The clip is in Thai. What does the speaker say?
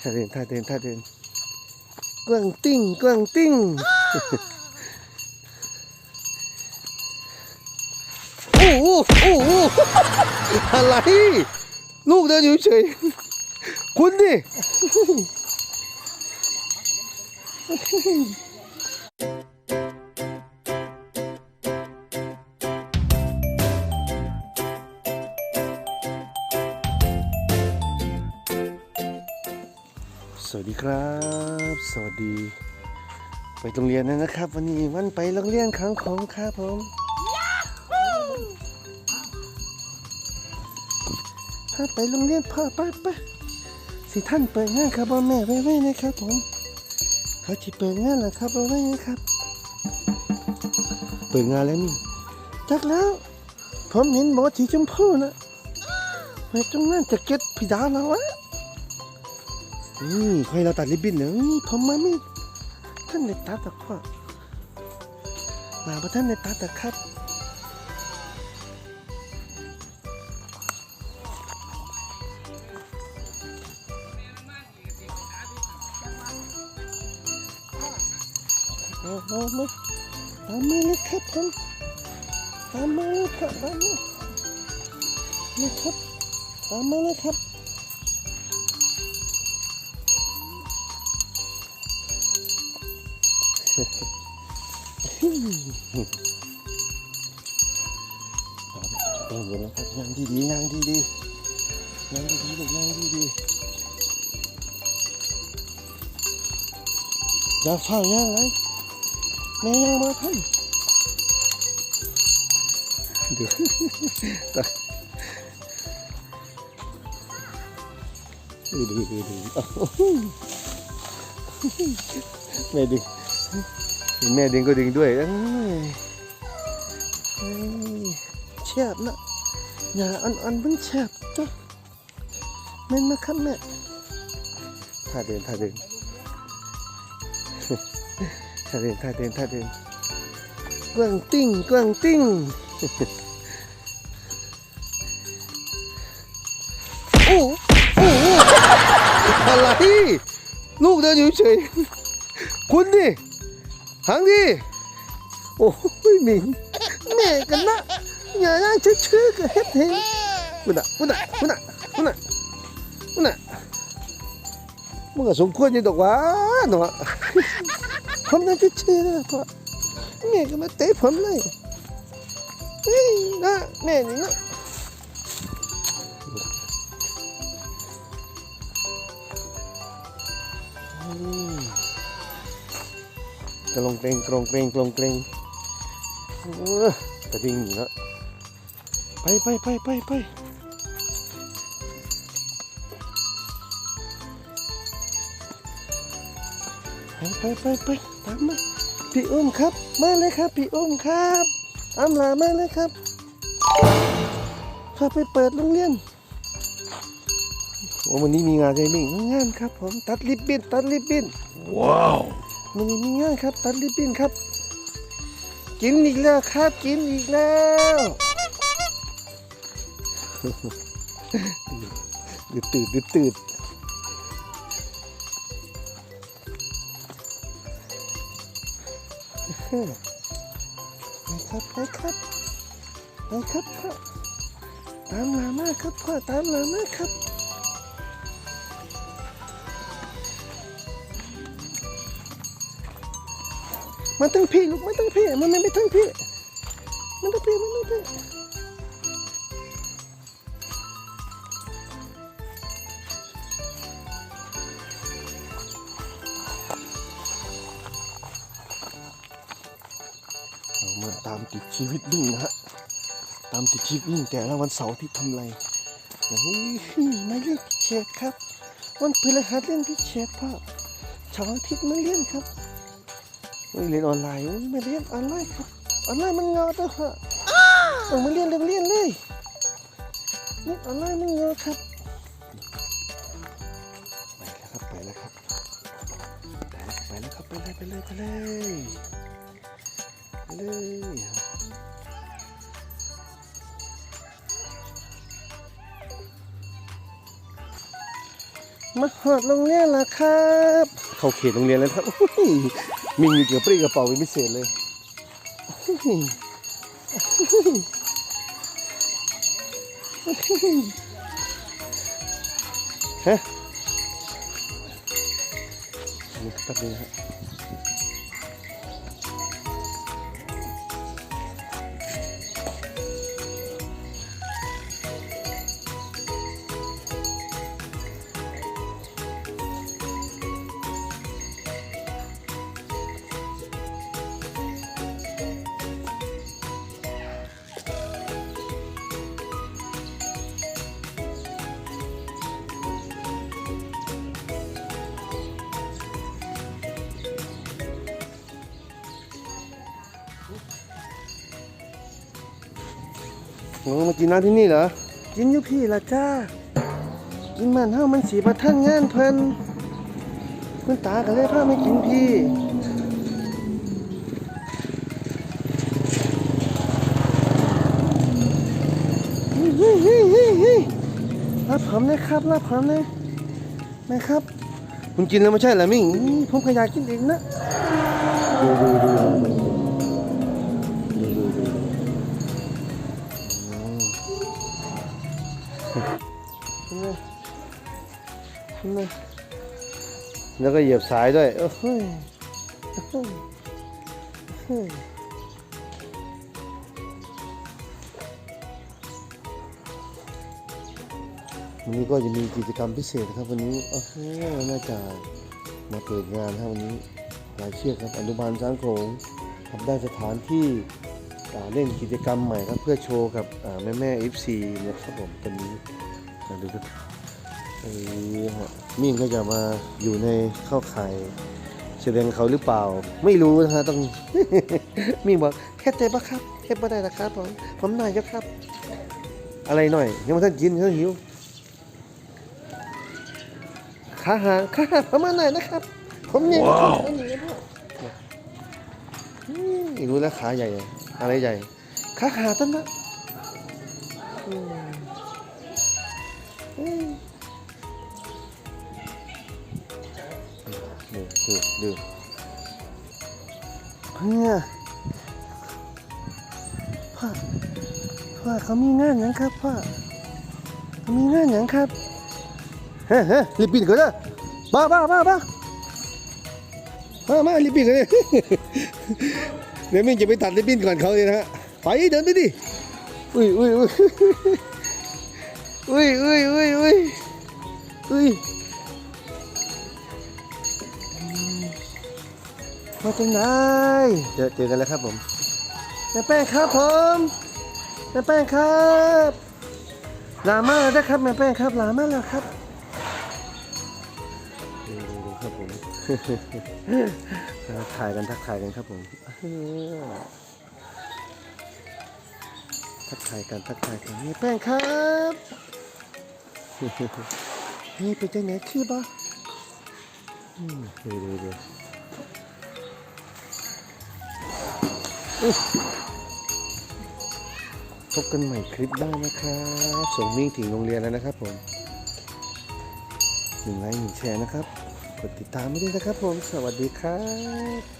ท่าเดินท่าเดินท่าเดินกวางติ้งกวางติ้งโอ้โหโอ้โหอะไร ลูกเดินอยู่เฉยคุณดิ ดีครับ สวัสดี ไปโรงเรียนแล้วนะครับ วันนี้วันไปโรงเรียนครั้งของครับผมถ้าไปโรงเรียนพ่อไปไปสิท่านเปิดงานครับพ่อแม่ไว้ไว้นะครับผม เขาจะเปิดงานแล้วครับไว้ไว้นะครับ เปิดงานแล้วนี่จักแล้ว ผมเห็นหมอสีชมพูนะไปตรงนั้นจะเก็ตพิดาแล้ววะ นี่ค่อยเราตัดริบบิ้นเนอะนี่ผมมาไม่ท่านในตัดตะพ่อมาพระท่านในตัดตะครับเอาเอามาตามมาเลยครับผมตามมาเลยครับตามมาเลยครับตามมาเลยครับ เป็นอย่างนี้นะครับงานที่ดีงานที่ดีงานที่ดีลูกงานที่ดีอย่าเฝ้าย่างไรแม่ย่างมาท่านดูตาดูดูดูดูอ้าวแม่ดึง เห็นแม่ดึงก็ดึงด้วยเอ้ยเอ้ยแฉบนะอย่าอันอันมันแฉบจ้ะแม่นนะครับแม่ท่าเดินท่าเดินท่าเดินท่าเดินท่าเดินกวางติ้งกวางติ้งโอ้โอ้อะไรลูกเดินอยู่เฉยคุณดิ หังดิโอ้ยมิงแม่กันนะอย่านั่งชื่อๆกับเฮ็ดเองคุณน่ะคุณน่ะคุณน่ะคุณน่ะคุณน่ะมึงก็สมควรอยี่ดอกว่าเนาะผมนั่งชื่อๆนะพ่อแม่ก็มาเตะผมเลยเฮ้ยนะแม่นี่นะอืม กระลงเกรงกรงเกรงกรงเกรงเออกระดิ่งอยู่นะไปไปไปไปไปไปไปไปไปตามมาพี่อุ้มครับ มาเลยครับพี่อุ้มครับตาลามาเลยครับพาไปเปิดโรงเรียนวันนี้มีงานใจมิ่งงานครับผมตัดริบบิ้นตัดริบบิ้น Wow. วั นนี้มีงานครับ ตัดริบบิ้นครับ กินอีกแล้วครับ กินอีกแล้วดืดตืดดืดตืดไปครับไปครับไปครับพ่อตามหลามาครับพ่อตามหลามาครับ มันตั้งพี่ลูกมันตั้งพี่มันไม่ตั้งพี่มันตั้งพี่มันตั้งพี่มาตามติดชีวิตวิ่งนะฮะ ตามติดชีวิตวิ่งแต่ละวันเสาร์ที่ทำไรเฮ้ยมาเล่นพิเชษครับ วันพฤหัสเล่นพิเชษพ่อเสาร์อาทิตย์มาเล่นครับ เฮ้ยเรียนออนไลน์เฮ้ยไม่เรียนออนไลน์ครับออนไลน์มันเงาตัวฮะเอามาเรียนเรียนเรียนเลยเรียนออนไลน์มันเงาครับไปแล้วครับไปแล้วครับไปแล้วครับไปเลยไปเลยไปเลยไปเลยมาหอดโรงเรียนแล้วครับ เข้าเขตโรงเรียนแล้วครับมีอยู่เกี่ยวปรี้กระเป๋าเป็นพิเศษเลยโอ้ยฮะนี่แป๊บนึงนะ ฮะหนูมากินน้ำที่นี่เหรอ กินอยู่พี่ละจ้า กินมันเท่ามันสีประทันงานเพิ่นคุณตาก็เลยพาไม่กินพี่เฮ้ยเฮ้ยเฮ้ยฮ้ยเฮ้ยรับผมนะครับรับผมนะนะครับคุณกินแล้วไม่ใช่เหรอมิ่งผมขยากกินเองนะดูดูดูดู แล้วก็เหยียบสายด้วยโอ้โหโอ้โหโอ้โหวันนี้ก็จะมีกิจกรรมพิเศษนะครับวันนี้โอ้โหน่าจะมาเปิดงานครับวันนี้หลายเชือกครับอนุบาลช้างโขงทำได้สถานที่อ่าเล่นกิจกรรมใหม่ครับเพื่อโชว์กับแม่าแม่เอฟซีนะครับผมตอนนี้มาดูกันเออฮะมิ่งก็จะมาอยู่ในเข้าข่ายแสดงเขาหรือเปล่า ไม่รู้นะฮะต้องมิ่งบอกแค่เตะปะครับแค่ปะได้นะครับผมผมหน่อยเจ้าครับ อะไรหน่อยยังไม่ทันกินเขาหิวขาหางขาหางประมาณไหนนะครับ ผมเนี่ยว้าวรู้แล้วขาใหญ่ อะไรใหญ่ขาหาต้นนะ ดูดูดูเนี่ยพ่อพ่อเขามีงานหยังครับพ่อเขามีงานหยังครับเฮ้เฮ้รีบปิดก่อนนะบ้าบ้าบ้าบ้ามามารีบปิดเลยเดี๋ยวมิ่งจะไปตัดรีบปิดก่อนเขาเลยนะฮะไปเดินไปดิอุ้ยอุ้ยอุ้ยอุ้ยอุ้ยอุ้ยอุ้ย มาจากไหนเจอเจอกันแล้วครับผมแม่แป้งครับผมแม่แป้งครับลามาแล้วนะครับแม่แป้งครับลามาแล้วครับดูดูครับผมทักทายกันทักทายกันครับผมทักทายกันทักทายกันแม่แป้งครับนี่เป็นจังไหนคือบ่อืมดูดูดู พบกันใหม่คลิปหน้านะครับ ส่งมิ่งถึงโรงเรียนแล้วนะครับผมหนึ่งไลค์หนึ่งแชร์นะครับ กดติดตามไม่ได้วยนะครับผม สวัสดีครับ